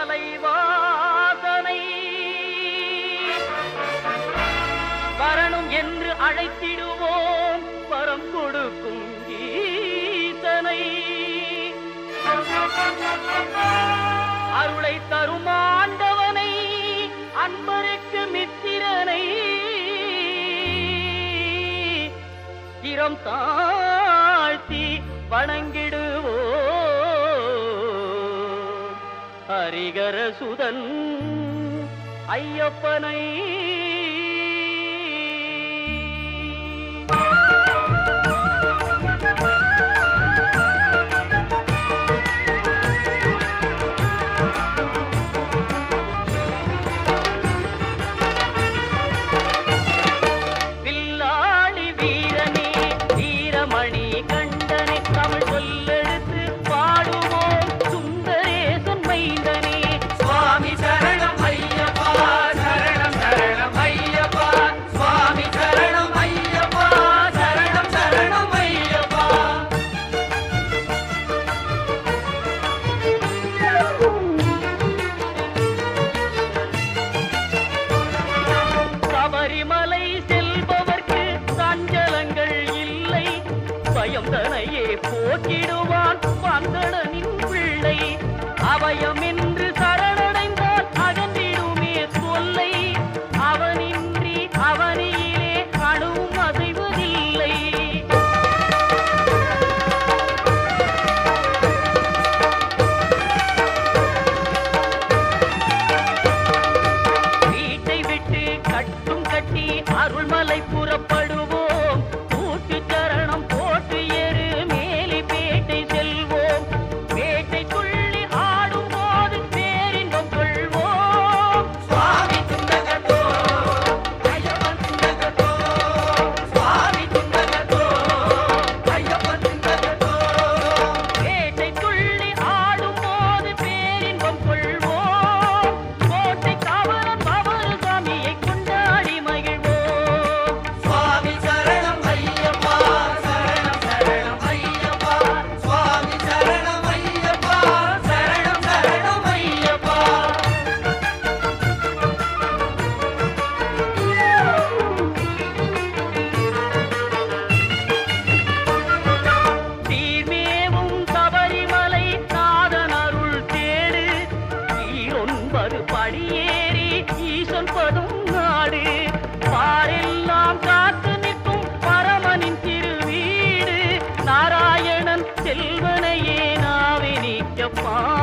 மலை வரணும் என்று அழைத்திடுவோம். வரம் கொடுக்கும் கீதனை. அருளை தருமாண்டவனை அன்பருக்கு மித்திரனை. திறம் தாழ்த்தி வணங்கி ஹரிகர சுதன் ஐயப்பனை பயந்தனையே போக்கிடுவான். வந்தனின் பிள்ளை அவயம் என்று சரணடைந்தால் அகன்றிடுமே தொல்லை. அவனின்றி அவனியிலே அணுவும் அசைவதில்லை வீட்டை விட்டு கட்டும் கட்டி அருள்மலை புறப்படும் படியேறி ஈசன் படும் நாடு. பாரெல்லாம் காத்து நிற்கும் பரமனின் திருவீடு. நாராயணன் செல்வனையே நாவினிக்கப்பான்